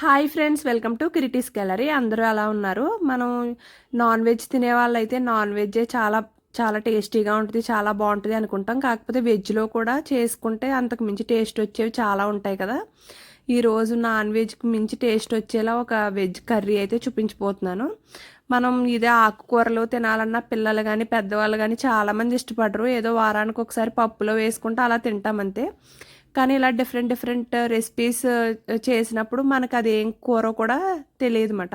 Hi friends welcome to Kritis gallery. అందరూ ఎలా ఉన్నారు? మనం నాన్ వెజ్ తినే వాళ్ళైతే నాన్ వెజ్జే చాలా చాలా టేస్టీగా ఉంటుంది చాలా బాగుంటుంది అనుకుంటాం. కాకపోతే వెజ్లో కూడా చేసుకుంటే అంతకు మించి టేస్ట్ వచ్చేవి చాలా ఉంటాయి కదా. ఈరోజు నాన్ వెజ్కి మించి టేస్ట్ వచ్చేలా ఒక వెజ్ కర్రీ అయితే చూపించిపోతున్నాను మనం ఇదే ఆకుకూరలు తినాలన్నా పిల్లలు కానీ పెద్దవాళ్ళు కానీ చాలామంది ఇష్టపడరు. ఏదో వారానికి ఒకసారి పప్పులో వేసుకుంటే అలా తింటామంతే కానీ ఇలా డిఫరెంట్ డిఫరెంట్ రెసిపీస్ చేసినప్పుడు మనకు అది ఏం కూర కూడా తెలియదు అనమాట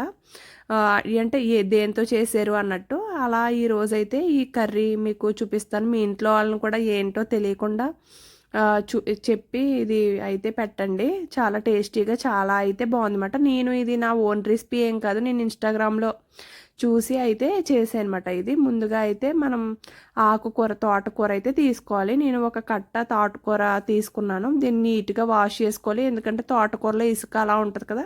అంటే ఏ దేంతో చేశారు అన్నట్టు. అలా ఈ రోజైతే ఈ కర్రీ మీకు చూపిస్తాను. మీ ఇంట్లో వాళ్ళని కూడా ఏంటో తెలియకుండా చూ చెప్పి ఇది అయితే పెట్టండి. చాలా టేస్టీగా చాలా అయితే బాగుందన్నమాట. నేను ఇది నా ఓన్ రెసిపీ ఏం కాదు. నేను ఇన్స్టాగ్రామ్లో చూసి అయితే చేసానమాట ఇది ముందుగా అయితే మనం ఆకుకూర తోటకూర అయితే తీసుకోవాలి. నేను ఒక కట్ట తోటకూర తీసుకున్నాను. దీన్ని నీట్గా వాష్ చేసుకోవాలి. ఎందుకంటే తోటకూరలో ఇసుక అలా ఉంటుంది కదా.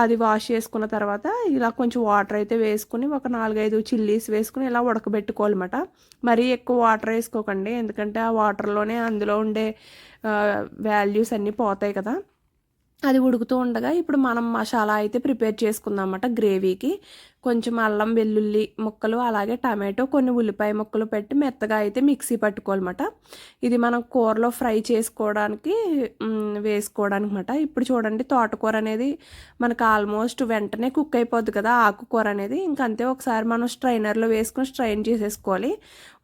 అది వాష్ చేసుకున్న తర్వాత ఇలా కొంచెం వాటర్ అయితే వేసుకుని ఒక నాలుగైదు చిల్లీస్ వేసుకుని ఇలా ఉడకబెట్టుకోవాలన్నమాట. మరీ ఎక్కువ వాటర్ వేసుకోకండి. ఎందుకంటే ఆ వాటర్లోనే అందులో ఉండే వాల్యూస్ అన్నీ పోతాయి కదా. అది ఉడుకుతూ ఉండగా ఇప్పుడు మనం మసాలా అయితే ప్రిపేర్ చేసుకుందాం అన్నమాట గ్రేవీకి. కొంచెం అల్లం వెల్లుల్లి ముక్కలు అలాగే టమాటో కొన్ని ఉల్లిపాయ ముక్కలు పెట్టి మెత్తగా అయితే మిక్సీ పట్టుకోవాలన్నమాట. ఇది మనం కూరలో ఫ్రై చేసుకోవడానికి వేసుకోవడానికి అనమాట ఇప్పుడు చూడండి తోటకూర అనేది మనకు ఆల్మోస్ట్ వెంటనే కుక్ అయిపోద్ది కదా ఆకుకూర అనేది. ఇంకంతే ఒకసారి మనం స్ట్రైనర్లో వేసుకొని స్ట్రైన్ చేసేసుకోవాలి.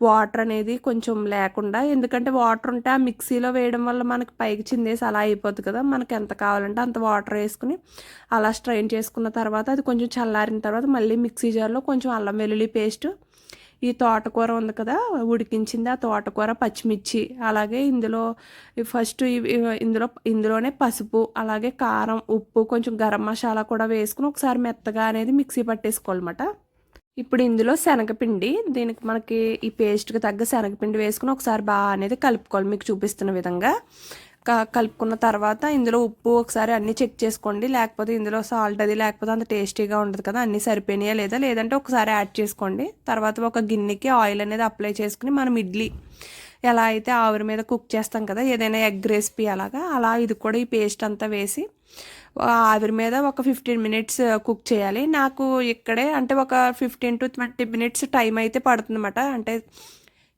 వాటర్ అనేది కొంచెం లేకుండా ఎందుకంటే వాటర్ ఉంటే ఆ మిక్సీలో వేయడం వల్ల మనకి పైకి చిందేసి అలా అయిపోద్ది కదా. మనకి ఎంత కావాలంటే అంత వాటర్ వేసుకుని అలా స్ట్రైన్ చేసుకున్న తర్వాత అది కొంచెం చల్లారిన తర్వాత మళ్ళీ మళ్ళీ మిక్సీ జార్లో కొంచెం అల్లం వెల్లుల్లి పేస్ట్. ఈ తోటకూర ఉంది కదా ఉడికించింది ఆ తోటకూర పచ్చిమిర్చి. అలాగే ఇందులో ఫస్ట్ ఇందులో ఇందులోనే పసుపు అలాగే కారం ఉప్పు కొంచెం గరం మసాలా కూడా వేసుకుని ఒకసారి మెత్తగా అనేది మిక్సీ పట్టేసుకోవాలన్నమాట. ఇప్పుడు ఇందులో శనగపిండి దీనికి మనకి ఈ పేస్ట్కి తగ్గ శనగపిండి వేసుకుని ఒకసారి బాగా అనేది కలుపుకోవాలి. మీకు చూపిస్తున్న విధంగా. కలుపుకున్న తర్వాత ఇందులో ఉప్పు ఒకసారి అన్నీ చెక్ చేసుకోండి. లేకపోతే ఇందులో సాల్ట్ అది లేకపోతే అంత టేస్టీగా ఉండదు కదా అన్నీ సరిపోయినాయా లేదా? లేదంటే ఒకసారి యాడ్ చేసుకోండి. తర్వాత ఒక గిన్నెకి ఆయిల్ అనేది అప్లై చేసుకుని మనం ఇడ్లీ ఎలా అయితే ఆవిరి మీద కుక్ చేస్తాం కదా ఏదైనా ఎగ్ రెసిపీ అలాగా అలా ఇది కూడా ఈ పేస్ట్ అంతా వేసి ఆవిరి మీద ఒక ఫిఫ్టీన్ మినిట్స్ కుక్ చేయాలి. నాకు ఇక్కడే అంటే ఒక fifteen to twenty minutes time అయితే పడుతుందన్నమాట. అంటే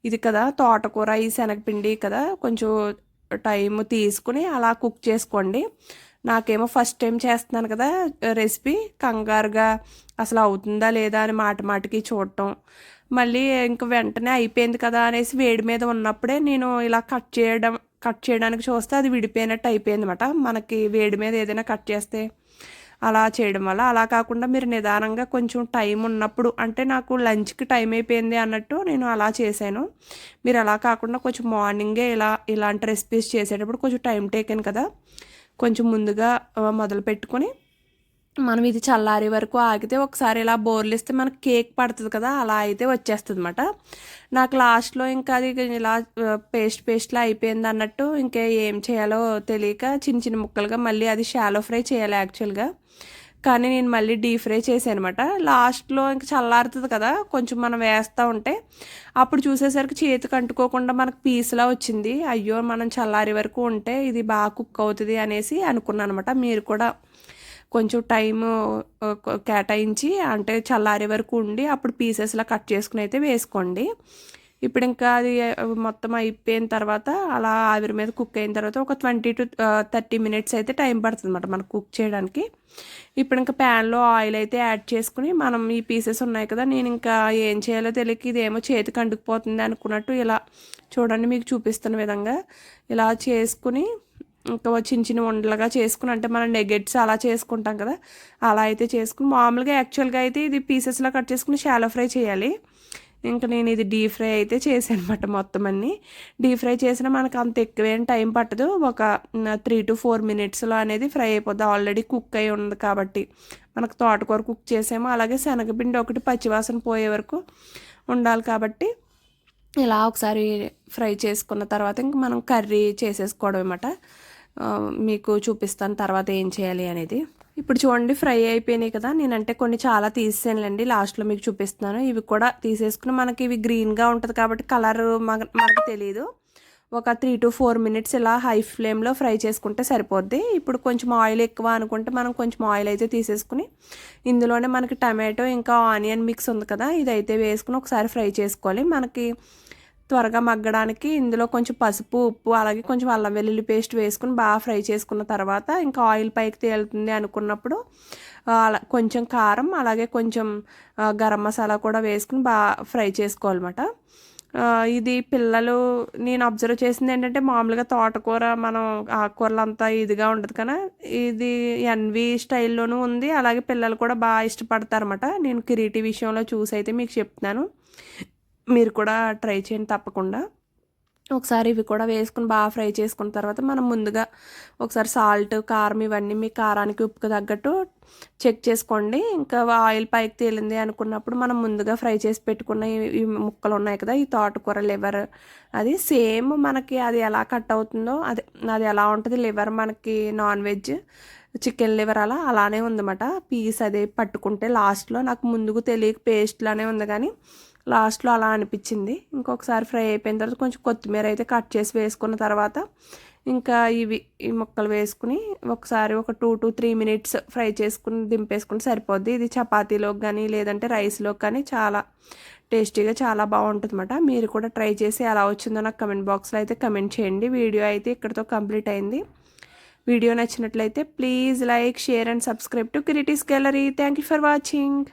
ఇది కదా తోటకూర ఈ శనగపిండి కదా కొంచెం టైం తీసుకుని అలా కుక్ చేసుకోండి. నాకేమో ఫస్ట్ టైం చేస్తున్నాను కదా రెసిపీ. కంగారుగా అసలు అవుతుందా లేదా అని మాట మాటికి చూడటం. మళ్ళీ ఇంక వెంటనే అయిపోయింది కదా అనేసి వేడి మీద ఉన్నప్పుడే నేను ఇలా కట్ చేయడం కట్ చేయడానికి చూస్తే అది విడిపోయినట్టు అయిపోయింది అనమాట మనకి వేడి మీద ఏదైనా కట్ చేస్తే. అలా చేయడం వల్ల అలా కాకుండా మీరు నిదానంగా కొంచెం టైం ఉన్నప్పుడు అంటే నాకు లంచ్కి టైం అయిపోయింది అన్నట్టు నేను అలా చేశాను. మీరు అలా కాకుండా కొంచెం మార్నింగే ఇలా ఇలాంటి రెసిపీస్ చేసేటప్పుడు కొంచెం టైం టేకెన్ కదా. కొంచెం ముందుగా మొదలు పెట్టుకొని మనం ఇది చల్లారి వరకు ఆగితే ఒకసారి ఇలా బోర్లు ఇస్తే మనకు కేక్ పడుతుంది కదా అలా అయితే వచ్చేస్తుంది అనమాట నాకు లాస్ట్లో ఇంకా అది ఇలా పేస్ట్ పేస్ట్లా అయిపోయింది అన్నట్టు ఇంకా ఏం చేయాలో తెలియక చిన్న చిన్న ముక్కలుగా మళ్ళీ అది షాలో ఫ్రై చేయాలి యాక్చువల్గా కానీ నేను మళ్ళీ డీప్ ఫ్రై చేశాను అనమాట లాస్ట్లో ఇంక చల్లారుతుంది కదా కొంచెం మనం వేస్తూ ఉంటే అప్పుడు చూసేసరికి చేతికి అంటుకోకుండా మనకు పీస్లా వచ్చింది. అయ్యో మనం చల్లారి వరకు ఉంటే ఇది బాగా కుక్ అవుతుంది అనేసి అనుకున్నాను అనమాట మీరు కూడా కొంచెం టైం కేటాయించి అంటే చల్లారే వరకు ఉండి అప్పుడు పీసెస్లా కట్ చేసుకుని అయితే వేసుకోండి. ఇప్పుడు ఇంకా అది మొత్తం అయిపోయిన తర్వాత అలా ఆవిరి మీద కుక్ అయిన తర్వాత ఒక ట్వంటీ టు థర్టీ మినిట్స్ అయితే టైం పడుతుంది అనమాట మనకు కుక్ చేయడానికి. ఇప్పుడు ఇంకా ప్యాన్లో ఆయిల్ అయితే యాడ్ చేసుకుని మనం ఈ పీసెస్ ఉన్నాయి కదా నేను ఇంకా ఏం చేయాలో తెలియక ఇదేమో చేతికి అంటుకుపోతుంది అనుకున్నట్టు ఇలా చూడండి మీకు చూపిస్తున్న విధంగా ఇలా చేసుకుని ఇంకా చిన్న చిన్న ఉండలుగా చేసుకుని అంటే మనం నెగెట్స్ అలా చేసుకుంటాం కదా అలా అయితే చేసుకుని మామూలుగా యాక్చువల్గా అయితే ఇది పీసెస్లో కట్ చేసుకుని షాలో ఫ్రై చేయాలి. ఇంకా నేను ఇది డీప్ ఫ్రై అయితే చేశాను అనమాట మొత్తం అన్నీ. డీప్ ఫ్రై చేసినా మనకు అంత ఎక్కువేం టైం పట్టదు. ఒక త్రీ టు ఫోర్ మినిట్స్లో అనేది ఫ్రై అయిపోద్ది. ఆల్రెడీ కుక్ అయి ఉంది కాబట్టి మనకు తోటకూర కుక్ చేసేమో. అలాగే శనగపిండి ఒకటి పచ్చివాసన పోయే వరకు ఉండాలి కాబట్టి ఇలా ఒకసారి ఫ్రై చేసుకున్న తర్వాత ఇంక మనం కర్రీ చేసేసుకోవడం అనమాట మీకు చూపిస్తాను తర్వాత ఏం చేయాలి అనేది. ఇప్పుడు చూడండి ఫ్రై అయిపోయినాయి కదా. నేనంటే కొన్ని చాలా తీసేసానులేండి. లాస్ట్లో మీకు చూపిస్తున్నాను. ఇవి కూడా తీసేసుకుని మనకి ఇవి గ్రీన్గా ఉంటుంది కాబట్టి కలర్ మనకు తెలియదు ఒక త్రీ టు ఫోర్ మినిట్స్ ఇలా హై ఫ్లేమ్లో ఫ్రై చేసుకుంటే సరిపోద్ది. ఇప్పుడు కొంచెం ఆయిల్ ఎక్కువ అనుకుంటే మనం కొంచెం ఆయిల్ అయితే తీసేసుకుని ఇందులోనే మనకి టమాటో ఇంకా ఆనియన్ మిక్స్ ఉంది కదా. ఇదైతే వేసుకుని ఒకసారి ఫ్రై చేసుకోవాలి. మనకి త్వరగా మగ్గడానికి ఇందులో కొంచెం పసుపు ఉప్పు అలాగే కొంచెం అల్లం వెల్లుల్లి పేస్ట్ వేసుకుని బాగా ఫ్రై చేసుకున్న తర్వాత ఇంకా ఆయిల్ పైకి తేలుతుంది అనుకున్నప్పుడు అలా కొంచెం కారం అలాగే కొంచెం గరం మసాలా కూడా వేసుకుని బాగా ఫ్రై చేసుకోవాలన్నమాట. ఇది పిల్లలు నేను అబ్జర్వ్ చేసింది ఏంటంటే మామూలుగా తోటకూర మనం ఆకుకూరలు అంతా ఇదిగా ఉండదు కానీ ఇది ఎన్వి స్టైల్లోనూ ఉంది అలాగే పిల్లలు కూడా బాగా ఇష్టపడతారన్నమాట. నేను కిరీటి విషయంలో చూసి అయితే మీకు చెప్తున్నాను. మీరు కూడా ట్రై చేయండి తప్పకుండా. ఒకసారి ఇవి కూడా వేసుకుని బాగా ఫ్రై చేసుకున్న తర్వాత మనం ముందుగా ఒకసారి సాల్ట్ కారం ఇవన్నీ మీ కారానికి ఉప్పుకు తగ్గట్టు చెక్ చేసుకోండి. ఇంకా ఆయిల్ పైకి తేలింది అనుకున్నప్పుడు మనం ముందుగా ఫ్రై చేసి పెట్టుకున్న ఈ ముక్కలు ఉన్నాయి కదా ఈ తోటకూర లివర్ అది సేమ్ మనకి అది ఎలా కట్ అవుతుందో అది అది ఎలా ఉంటుంది లివర్ మనకి నాన్ వెజ్ చికెన్ లివర్ అలా అలానే ఉందన్నమాట. పీస్ అదే పట్టుకుంటే లాస్ట్లో నాకు ముందుకు తెలియక పేస్ట్లానే ఉంది కానీ లాస్ట్లో అలా అనిపించింది. ఇంకొకసారి ఫ్రై అయిపోయిన తర్వాత కొంచెం కొత్తిమీర అయితే కట్ చేసి వేసుకున్న తర్వాత ఇంకా ఇవి ఈ ముక్కలు వేసుకుని ఒకసారి ఒక two to three minutes fry చేసుకుని దింపేసుకుని సరిపోద్ది. ఇది చపాతీలోకి కానీ లేదంటే రైస్లోకి కానీ చాలా టేస్టీగా చాలా బాగుంటుంది అనమాట మీరు కూడా ట్రై చేసి ఎలా వచ్చిందో నాకు కమెంట్ బాక్స్లో అయితే కమెంట్ చేయండి. వీడియో అయితే ఇక్కడితో కంప్లీట్ అయింది. వీడియో నచ్చినట్లయితే please like share and subscribe to Kritis gallery. Thank you for watching.